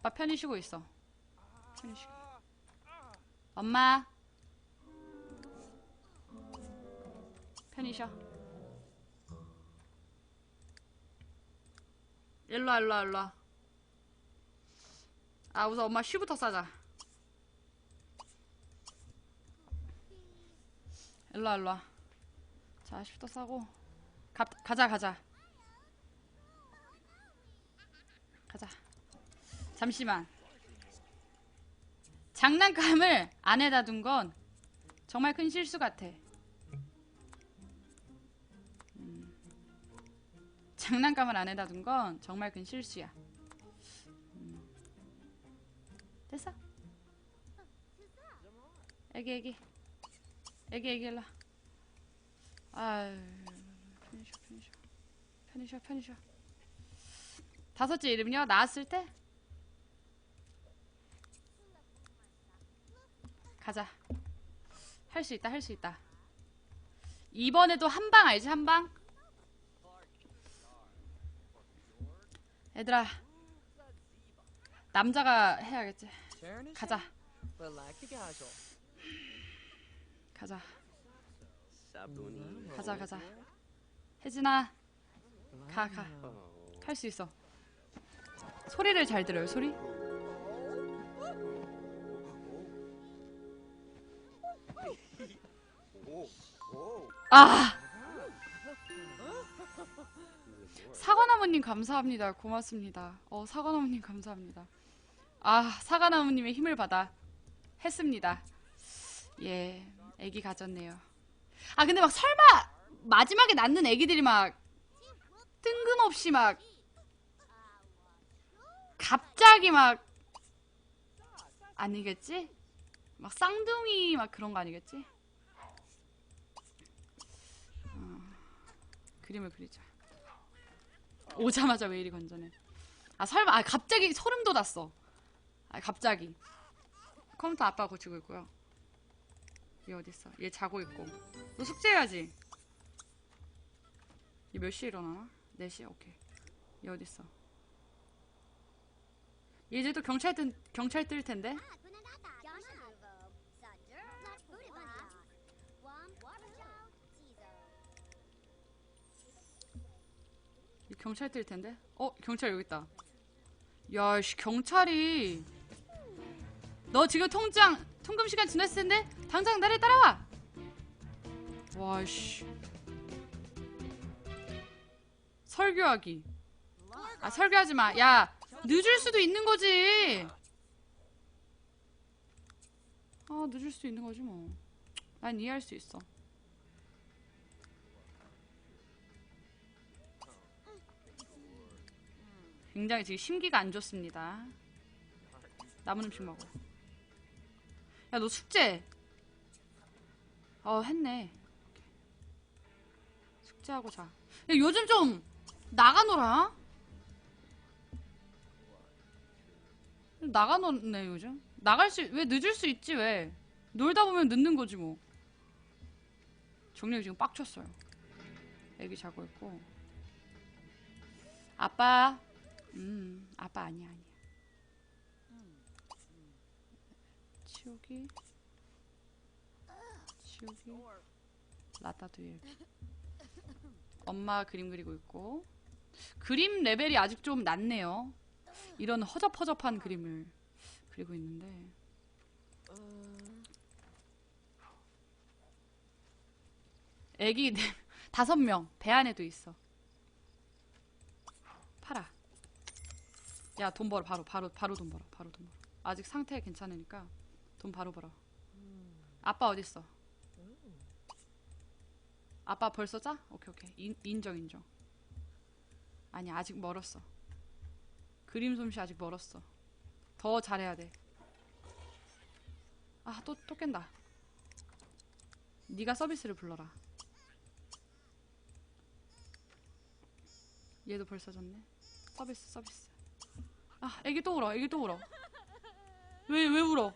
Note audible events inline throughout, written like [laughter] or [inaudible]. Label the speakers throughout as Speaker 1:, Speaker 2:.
Speaker 1: 아빠 편히 쉬고 있어. 편히 쉬고. 엄마. 편히 쉬어. 일로와, 일로와, 일로와. 아, 우선 엄마 쉬부터 싸자. 일로와, 일로와. 자, 쉬부터 싸고. 가, 가자, 가자. 가자. 잠시만. 장난감을 안에다 둔 건 정말 큰 실수 같아. 음. 장난감을 안에다 둔 건 정말 큰 실수야. 음. 됐어? 애기 애기 애기 애기 일로 편히 쉬어 편히 쉬어 편히 쉬어 다섯째 이름요 나왔을 때 가자. 할 수 있다 할 수 있다. 이번에도 한 방 알지 한 방? 얘들아 남자가 해야겠지. 가자. 가자. 가자 가자. 혜진아 가 가. 할 수 있어. 소리를 잘 들어요 소리 아. 사과나무님 감사합니다. 고맙습니다. 어 사과나무님 감사합니다. 아 사과나무님의 힘을 받아 했습니다. 예 애기 가졌네요. 아 근데 막 설마 마지막에 낳는 애기들이 막 뜬금없이 막 갑자기 막 아니겠지? 막 쌍둥이 막 그런 거 아니겠지? 그림을 그리자. 오자마자 왜 이리 건전해? 아 설마 아 갑자기 소름 돋았어. 아 갑자기 컴퓨터 아빠 고치고 있고요. 얘 어디 있어? 얘 자고 있고. 너 숙제해야지. 얘 몇 시에 일어나나? 4시? 오케이. 얘 어디 있어? 얘 이제 또 경찰 뜬 경찰 뜰 텐데. 경찰 뜰 텐데. 어, 경찰 여기 있다. 야, 씨, 경찰이 너 지금 통장 통금 시간 지났을 텐데 당장 나를 따라와. 와, 씨. 설교하기. 아, 설교하지 마. 야, 늦을 수도 있는 거지. 아, 늦을 수도 있는 거지 뭐. 난 이해할 수 있어. 굉장히 지금 심기가 안 좋습니다. 남은 음식 먹어. 야, 너 숙제. 어, 했네. 숙제하고 자. 야, 요즘 좀 나가노라. 나가노네, 요즘. 나갈 수, 왜 늦을 수 있지, 왜. 놀다 보면 늦는 거지, 뭐. 정력이 지금 빡쳤어요. 애기 자고 있고. 아빠. 음, 아빠 아니야, 아니야. 치우기. 치우기. 라따두예. 엄마 그림 그리고 있고. 그림 레벨이 아직 좀 낮네요. 이런 허접허접한 그림을 그리고 있는데. 애기 네, 다섯 명 배 안에도 있어. 팔아. 야, 돈 벌어. 바로, 바로, 바로 돈 벌어. 바로 돈 벌어. 아직 상태 괜찮으니까 돈 바로 벌어. 아빠 어딨어? 아빠 벌써 짜? 오케이, 오케이. 인, 인정, 인정. 아니, 아직 멀었어. 그림 솜씨 아직 멀었어. 더 잘해야 돼. 아, 또, 또 깬다. 네가 서비스를 불러라. 얘도 벌써 졌네. 서비스, 서비스. 아, 애기 또 울어, 애기 또 울어. 왜, 왜 울어?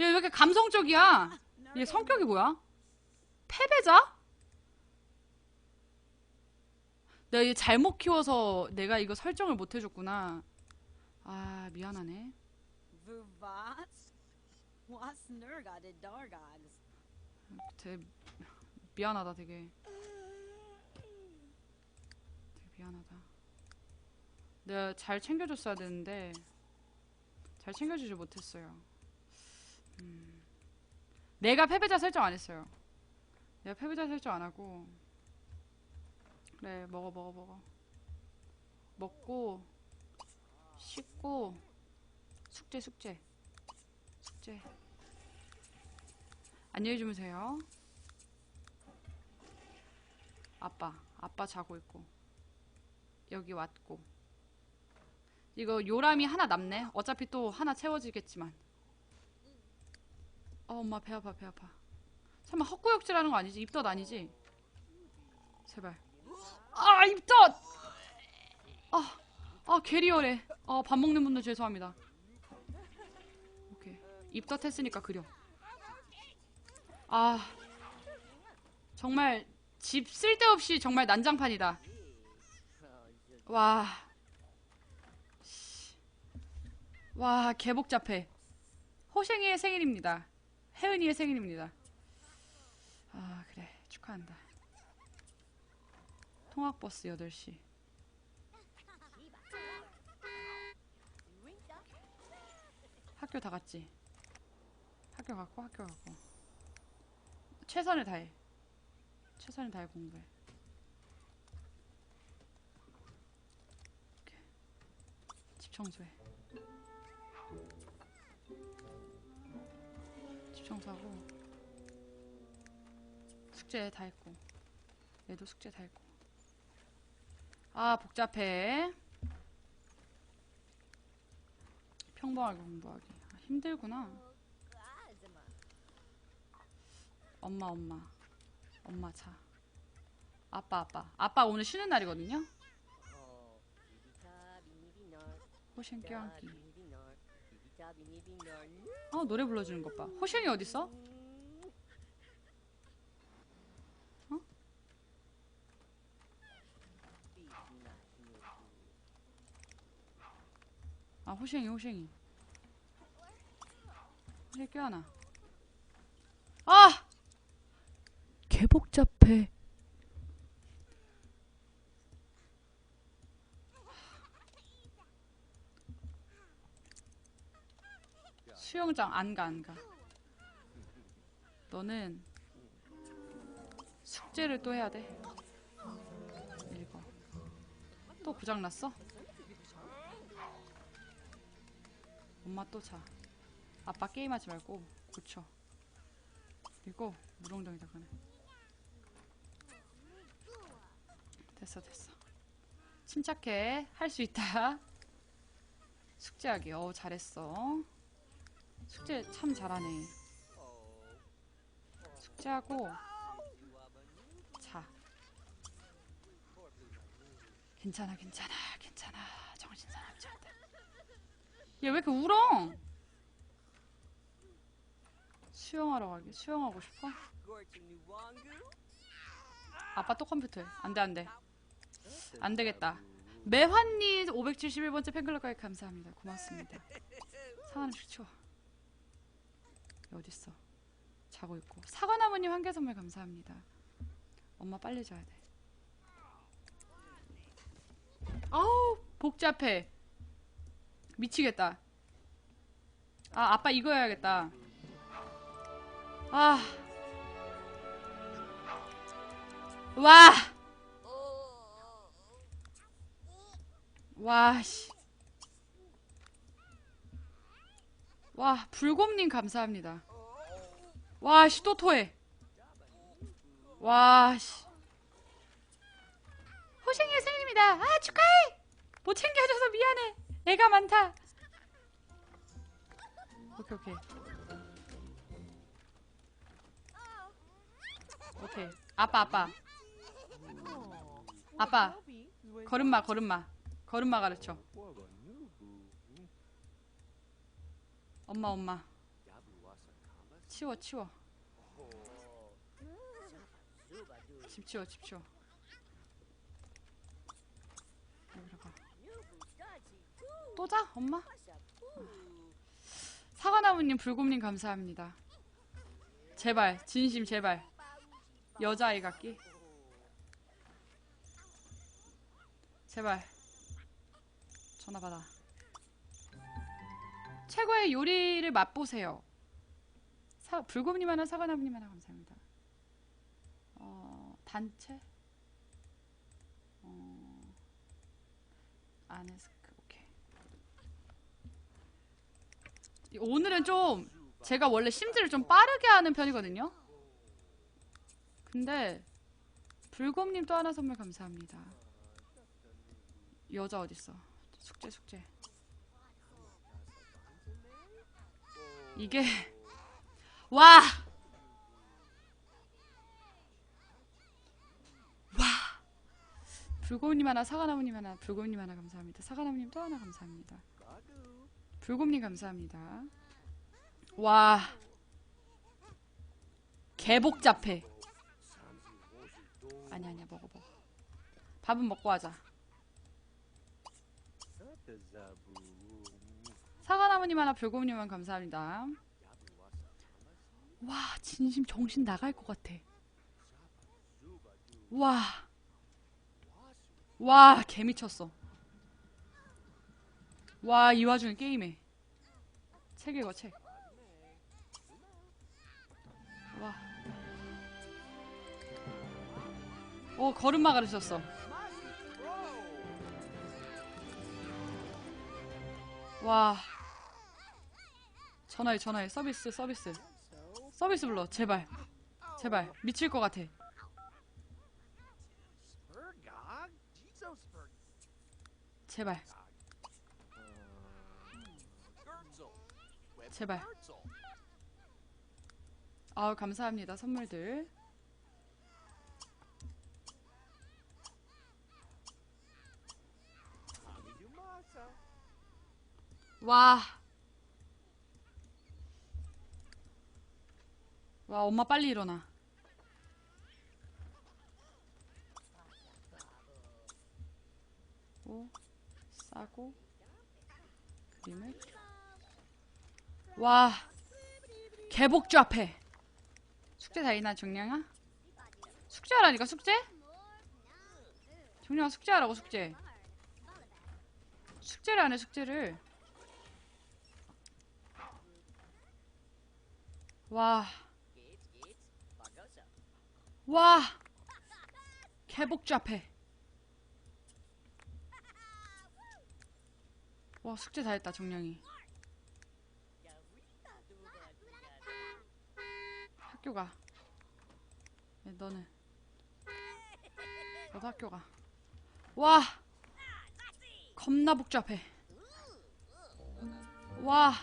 Speaker 1: 얘 왜 이렇게 감성적이야? 얘 성격이 뭐야? 패배자? 내가 얘 잘못 키워서 내가 이거 설정을 못 해줬구나. 아 미안하네. 되게 미안하다 되게. 되게 미안하다. 내가 잘 챙겨줬어야 되는데 잘 챙겨주지 못했어요. 음. 내가 패배자 설정 안 했어요. 내가 패배자 설정 안 하고 그래 먹어 먹어 먹어 먹고 씻고 숙제 숙제 숙제 안녕히 주무세요. 아빠, 아빠 자고 있고 여기 왔고 이거 요람이 하나 남네. 어차피 또 하나 채워지겠지만. 어, 엄마 배 아파, 배 아파. 설마 헛구역질하는 거 아니지? 입덧 아니지? 제발. 아, 입덧! 아, 아, 괴리어래. 아, 밥 먹는 분들 죄송합니다. 오케이. 입덧 했으니까 그려. 아 정말 집 쓸데없이 정말 난장판이다. 와, 씨. 와 개복잡해. 호생이의 생일입니다. 혜은이의 생일입니다. 아 그래 축하한다. 통학버스 8시. 학교 다 갔지? 학교 갔고 학교 갔고. 최선을 다해. 최선을 다해 공부해. 집 청소해. 집 청소하고. 숙제 다 했고. 얘도 숙제 다 했고. 아 복잡해. 평범하게 공부하기. 아, 힘들구나. 엄마 엄마. 엄마 자 아빠 아빠. 아빠 오늘 쉬는 날이거든요. 호셴 껴안기 어 노래 불러주는 것 봐. 호셴이 어딨어? 아 호셴이 호셴이. 호셴 껴안아. 아! 개복잡해 수영장 안 가, 안 가. 너는 숙제를 또 해야 돼. 읽어. 또 고장났어? 엄마 또 자. 아빠 게임하지 말고 고쳐. 그리고 물엉덩이다 그네. 됐어 됐어. 침착해. 할 수 있다. 숙제하기. 어 잘했어. 숙제 참 잘하네. 숙제하고 자. 괜찮아, 괜찮아, 괜찮아. 정신 사납지 않다. 얘왜 이렇게 울어? 수영하러 가기. 수영하고 싶어? 아빠 또 컴퓨터에. 안 돼, 안 돼. 안 되겠다. 매환님 571번째 팬클럽 가입 감사합니다. 고맙습니다. 상하는 식 치워. 어딨어? 자고 있고. 사과나무님 한개 선물 감사합니다. 엄마 빨리 자야 돼. 아우 복잡해. 미치겠다. 아 아빠 이거 해야겠다. 아. 와. 와 씨. 와 불곰님 감사합니다. 와씨 또 토해. 와 씨. 호생이 생일입니다. 아 축하해. 못 챙겨줘서 미안해. 애가 많다. 오케이 오케이. 오케이. 아빠 아빠. 아빠. 걸음마 걸음마. 걸음마 가르쳐. 엄마 엄마. 치워 치워. 집 치워 집 치워. 여기로 가. 또 자? 엄마? 사과나무님, 불곰님 감사합니다. 제발, 진심 제발. 여자아이 같기? 제발. 전화 받아. 최고의 요리를 맛보세요. 사, 불곰님 하나, 사과나무님 하나 감사합니다. 어, 단체? 어, 아네스크, 오케이. 이- 오늘은 좀 제가 원래 심지를 좀 빠르게 하는 편이거든요. 근데 불곰님 또 하나 선물 감사합니다. 여자 어딨어? 숙제 숙제. 이게 [laughs] 와! 와! 불곰님 하나, 사과나무님 하나, 불곰님 하나 감사합니다. 사과나무님 또 하나 감사합니다. 불곰님 감사합니다. 와. 개복잡해. 아니 아니야 먹어 먹어. 밥은 먹고 하자. 사과나무님 하나, 하나 감사합니다. 와 진심 정신 나갈 것 같아. 와. 와 개 미쳤어. 와 이 와중에 게임해. 책 읽어 책. 와. 오 걸음마 가르쳤어. 와. 전화해 전화해 서비스 서비스 서비스 불러 제발 제발 미칠 것 같아. 제발 제발. 아우 감사합니다 선물들. 와. 와, 엄마 빨리 일어나. 오, 싸고, 그림을. 와, 개복주 앞에. 숙제 다 있나, 정량아? 숙제하라니까, 숙제? 정량아, 숙제하라고, 숙제. 숙제를 안 해, 숙제를. 와. 와. 앞에. 와, 숙제 다 했다, 정량이. 학교 가. 야, 너는. 너도 학교 가. 와. 겁나 복잡해. 와.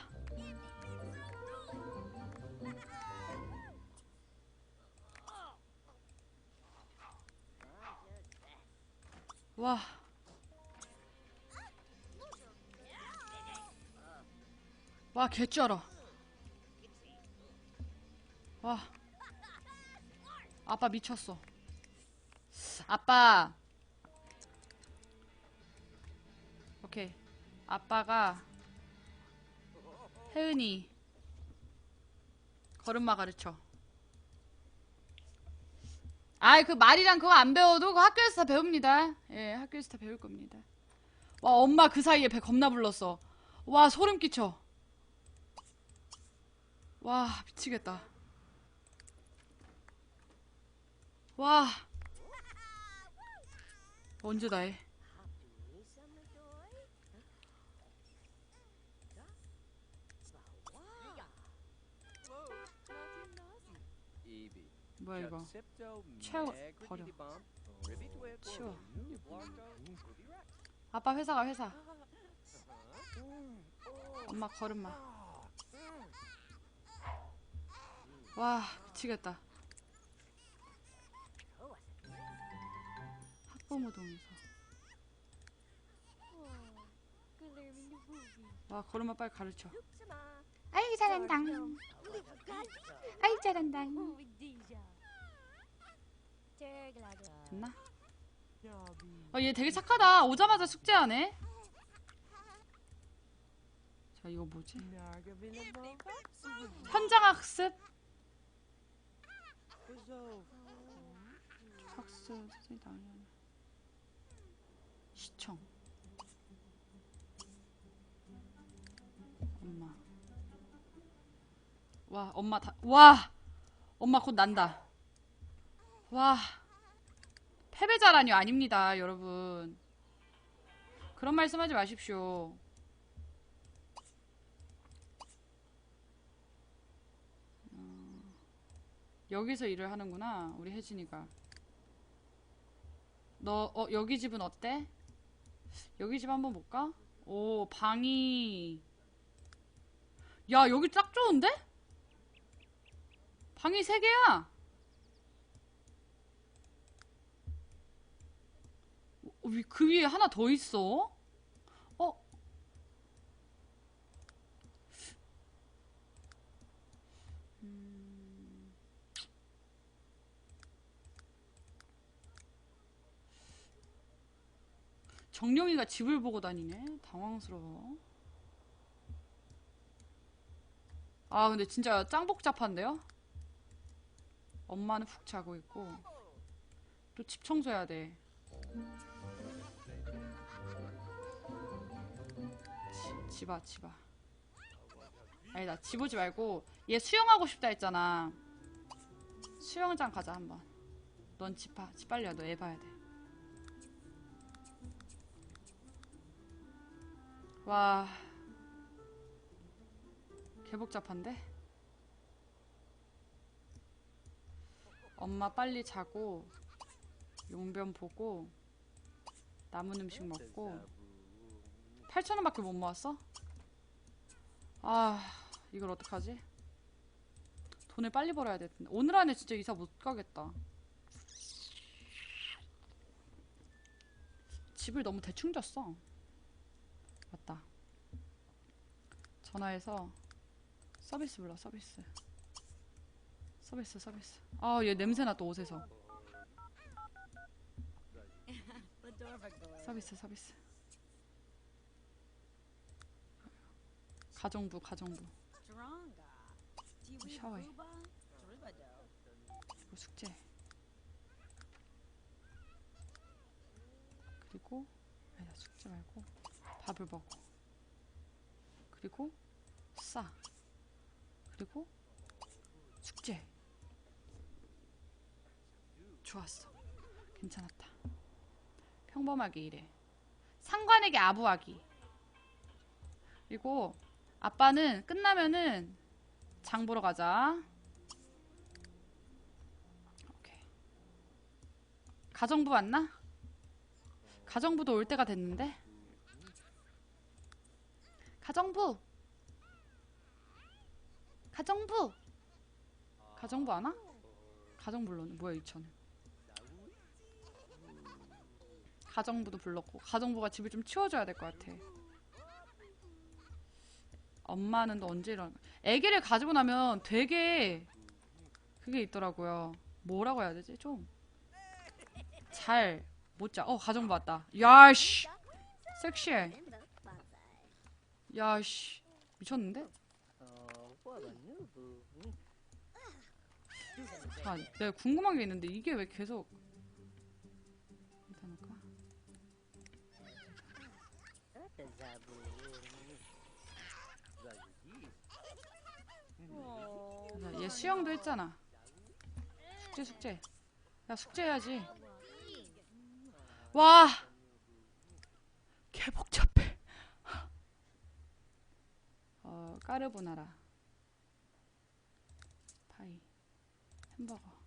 Speaker 1: 와. 와, 개쩔어. 와. 아빠 미쳤어. 아빠. 오케이. 아빠가 혜은이 걸음마 가르쳐. 아이 그 말이랑 그거 안 배워도 그 학교에서 다 배웁니다. 예, 학교에서 다 배울 겁니다. 와 엄마 그 사이에 배 겁나 불렀어. 와 소름 끼쳐. 와 미치겠다. 와 언제 다 해? 뭐야 이거? 채워 버려. 치워. 아빠 회사 가 회사. 엄마 걸음마. 와 미치겠다. 학부모동에서. 와 걸음마 빨리 가르쳐.
Speaker 2: 아이 잘한다. 아이 잘한다.
Speaker 1: 됐나? 어, 아, 얘 되게 착하다. 오자마자 숙제하네. 자 이거 뭐지? 현장 학습. 학습 선생님 당연 시청 엄마 와 엄마 다 와 엄마 곧 난다 와 패배자라뇨 아닙니다 여러분 그런 말씀하지 마십시오 음, 여기서 일을 하는구나 우리 혜진이가 너, 어, 여기 집은 어때? 여기 집 한번 볼까? 오, 방이. 야, 여기 딱 좋은데? 방이 세 개야! 위- 그 위에 하나 더 있어? 어? 음. 정룡이가 집을 보고 다니네. 당황스러워. 아, 근데 진짜 짱 복잡한데요? 엄마는 푹 자고 있고. 또 집 청소해야 돼. 집아, 집아. 아니다, 집 오지 말고, 얘 수영하고 싶다 했잖아. 수영장 가자, 한번. 넌집 봐. 집 빨리 와. 너애 봐야 돼. 와. 개복잡한데? 엄마 빨리 자고, 용변 보고, 남은 음식 먹고, 8,000원밖에 못 모았어? 아, 이걸 어떡하지? 돈을 빨리 벌어야 될 텐데. 오늘 안에 진짜 이사 못 가겠다. 집을 너무 대충 졌어. 맞다. 전화해서 서비스 불러, 서비스. 서비스, 서비스. 아, 얘 냄새나 또 옷에서. [laughs] 서비스, 서비스. 가정부, 가정부. 샤워해. 그리고 숙제. 그리고 아니다 숙제 말고 밥을 먹어. 그리고 싸. 그리고 숙제. 좋았어. 괜찮았다. 평범하게 일해. 상관에게 아부하기. 그리고 아빠는 끝나면은 장 보러 가자. 가정부 왔나? 가정부도 올 때가 됐는데. 가정부. 가정부. 가정부 안 와? 가정부 불렀네. 뭐야 이 차는. 가정부도 불렀고 가정부가 집을 좀 치워줘야 될 것 같아. 엄마는 또 언제 일어나? 아기를 가지고 나면 되게 그게 있더라고요. 뭐라고 해야 되지? 좀 잘 못 자. 어 가정부 왔다. 야씨, 섹시해. 야씨, 미쳤는데? 자, 내가 궁금한 게 있는데 이게 왜 계속 할까? 자, 얘 수영도 했잖아. 숙제 숙제. 야 숙제 해야지. 와. 개 복잡해. 어 까르보나라. 파이. 햄버거.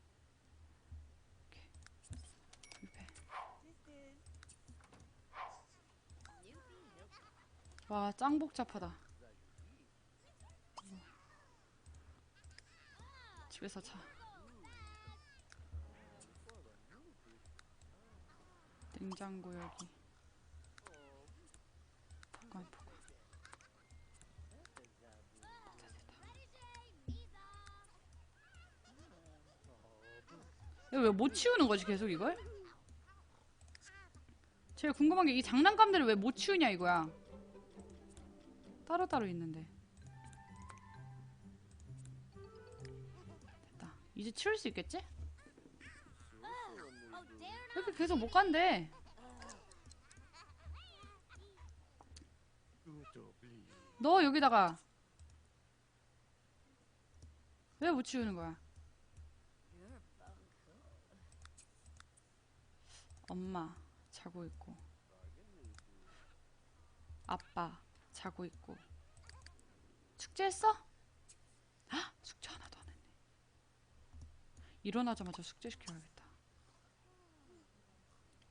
Speaker 1: 와, 짱 복잡하다. 집에서 자. 냉장고 여기. 보관 보관. 왜못 치우는 거지 계속 이걸? 제가 궁금한 게 이 장난감들을 왜 못 치우냐 이거야. 따로따로 있는데. 이제 치울 수 있겠지?
Speaker 3: Oh, damn.
Speaker 1: 이렇게 계속 못 간대. 너 여기다가 왜 못 치우는 거야? 엄마 자고 있고 아빠 자고 있고 숙제했어? 헉, 숙제. 일어나자마자 숙제 시켜야겠다.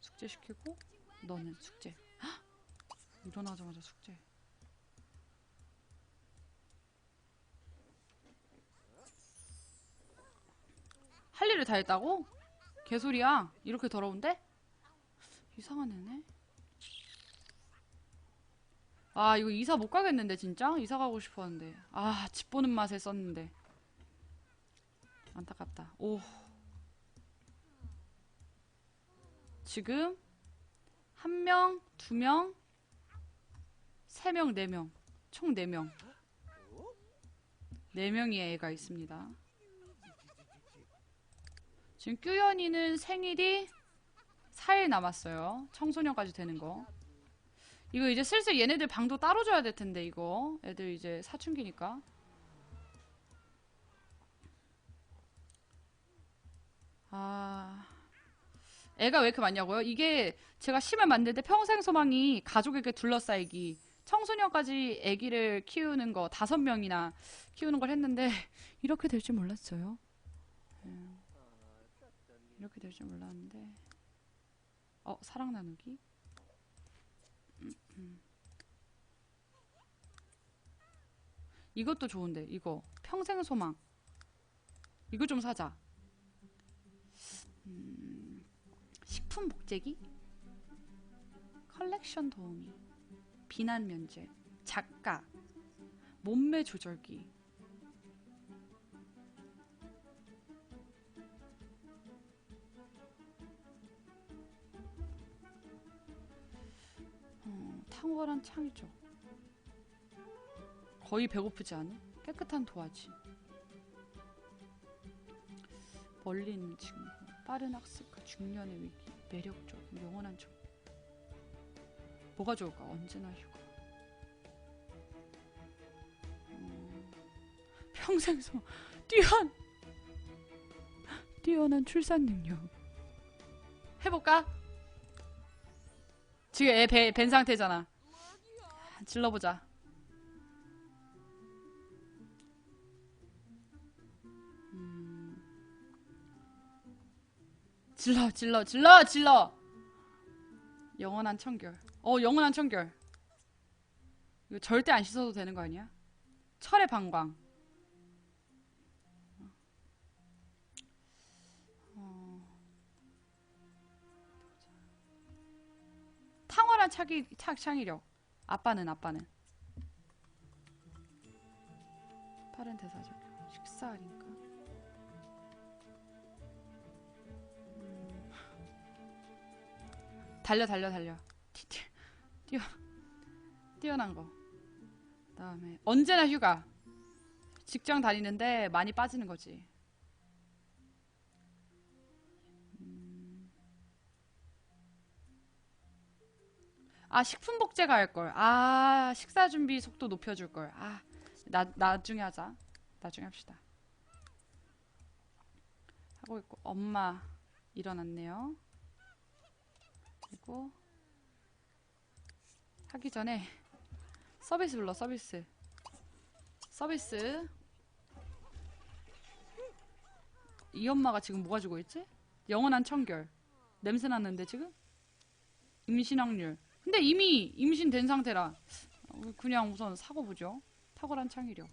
Speaker 1: 숙제 시키고 너는 숙제. 헉, 일어나자마자 숙제. 할 일을 다 했다고? 개소리야. 이렇게 더러운데? 이상한 애네. 아, 이거 이사 못 가겠는데, 진짜? 이사 가고 싶었는데. 아, 집 보는 맛에 썼는데. 안타깝다. 오. 지금, 한 명, 두 명, 세 명, 네 명. 총 네 명. 네 명의 애가 있습니다. 지금 규현이는 생일이 4일 남았어요. 청소년까지 되는 거. 이거 이제 슬슬 얘네들 방도 따로 줘야 될 텐데 이거 애들 이제 사춘기니까. 아, 애가 왜 이렇게 많냐고요? 이게 제가 심을 만들 때 평생 소망이 가족에게 둘러싸이기. 청소년까지 아기를 키우는 거 다섯 명이나 키우는 걸 했는데 [laughs] 이렇게 될 줄 몰랐어요. 이렇게 될 줄 몰랐는데. 어, 사랑 나누기? 이것도 좋은데, 이거. 평생 소망. 이거 좀 사자. 음, 식품 복제기? 컬렉션 도우미. 비난 면제. 작가. 몸매 조절기. 어, 탕후루한 창이죠. 거의 배고프지 않은 깨끗한 도화지. 멀리 있는 친구, 빠른 학습과 중년의 위기, 매력적, 영원한 척. 뭐가 좋을까? 언제나 휴가. 음, 평생 소 뛰어난 뛰어난 출산 능력. 해볼까? 지금 애 배, 벤 상태잖아. 질러보자. 질러, 질러, 질러, 질러! 영원한 청결. 어, 영원한 청결. 이거 절대 안 씻어도 되는 거 아니야? 철의 방광. 어. 탕월한 차기, 착, 창의력. 아빠는, 아빠는. 빠른 대사적 식사하니까. 달려, 달려, 달려. 뛰어, 뛰어난 거. 그다음에 언제나 휴가. 직장 다니는데 많이 빠지는 거지. 아, 식품 복제가 할 걸. 아, 식사 준비 속도 높여줄 걸. 아, 나 나중에 하자. 나중에 합시다. 하고 있고 엄마 일어났네요. 그리고 하기 전에 서비스 불러 서비스. 서비스. 이 엄마가 지금 뭐 가지고 있지? 영원한 청결. 냄새 났는데 지금? 임신 확률. 근데 이미 임신된 상태라 어, 그냥 우선 사고 보죠. 탁월한 창의력.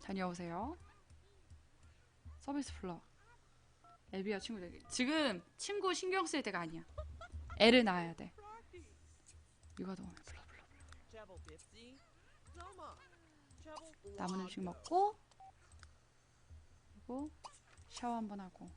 Speaker 1: 다녀오세요. 서비스 플러. 애비와 친구들. 지금 친구 신경 쓸 때가 아니야. 애를 낳아야 돼. 이거 도움에 불러 불러.
Speaker 4: Travel 50. Come on. Travel
Speaker 1: 남은 음식 먹고 그리고 샤워 한번 하고